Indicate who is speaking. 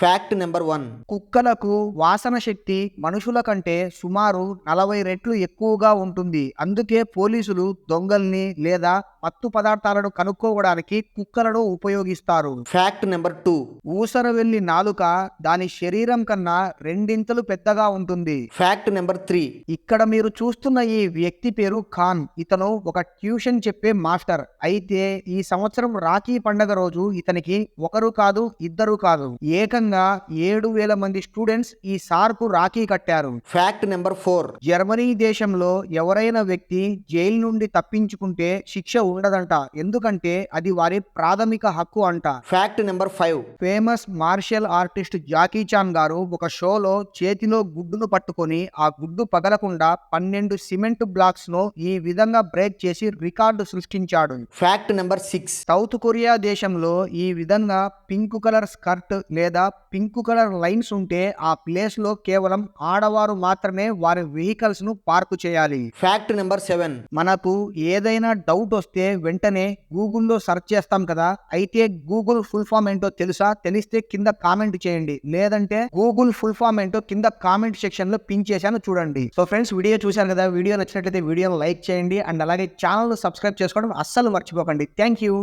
Speaker 1: Fact number one
Speaker 2: కుక్కలకు వాసన శక్తి మనుషుల కంటే సుమారు నలభై రెట్లు ఎక్కువగా ఉంటుంది. అందుకే పోలీసులు దొంగల్ని లేదా మత్తు పదార్థాలను కనుక్కోవడానికి కుక్కలను ఉపయోగిస్తారు.
Speaker 1: ఫ్యాక్ట్ నెంబర్ టూ
Speaker 2: ఊసర వెళ్ళి నాలుక దాని శరీరం కన్నా రెండింతలు పెద్దగా ఉంటుంది.
Speaker 1: ఫ్యాక్ట్ నెంబర్ త్రీ
Speaker 2: ఇక్కడ మీరు చూస్తున్న ఈ వ్యక్తి పేరు ఖాన్. ఇతను ఒక ట్యూషన్ చెప్పే మాస్టర్. అయితే ఈ సంవత్సరం రాఖీ పండగ రోజు ఇతనికి ఒకరు కాదు ఇద్దరు కాదు. ఏకంగా ఏడు వేల మంది స్టూడెంట్స్ ఈ సార్కు రాఖీ కట్టారు.
Speaker 1: ఫ్యాక్ట్ నెంబర్ ఫోర్
Speaker 2: జర్మనీ దేశంలో ఎవరైనా వ్యక్తి జైలు నుండి తప్పించుకుంటే శిక్ష ఉండదంట. ఎందుకంటే అది వారి ప్రాథమిక హక్కు అంట.
Speaker 1: Fact number five
Speaker 2: famous martial artist Jackie Chan గారు ఒక షోలో చేతిలో గుడ్డును పట్టుకొని ఆ గుడ్డు పగలకుండా పన్నెండు సిమెంట్ బ్లాక్స్ను ఈ విధంగా బ్రేక్ చేసి రికార్డు సృష్టించాడు.
Speaker 1: Fact number six
Speaker 2: South Korea దేశంలో ఈ విధంగా పింక్ కలర్ స్కర్ట్ లేదా పింక్ కలర్ లైన్స్ ఉంటే ఆ ప్లేస్లో కేవలం ఆడవారు మాత్రమే వారి వెహికల్స్ను పార్కు చేయాలి.
Speaker 1: ఫ్యాక్ట్ నెంబర్ సెవెన్
Speaker 2: మనకు ఏదైనా డౌట్ వస్తే వెంటనే గూగుల్లో సెర్చ్ చేస్తాం కదా అయితే గూగుల్ ఫుల్ ఫామ్ ఏంటో తెలుసా? తెలిస్తే కింద కామెంట్ చేయండి. లేదంటే గూగుల్ ఫుల్ ఫామ్ ఏంటో కింద కామెంట్ సెక్షన్లో పిన్ చేశాను చూడండి. సో ఫ్రెండ్స్ వీడియో చూశారు కదా వీడియో నచ్చినట్లయితే వీడియోని లైక్ చేయండి. అండ్ అలాగే ఛానల్ సబ్స్క్రైబ్ చేసుకోవడం అస్సలు మర్చిపోకండి. Thank you.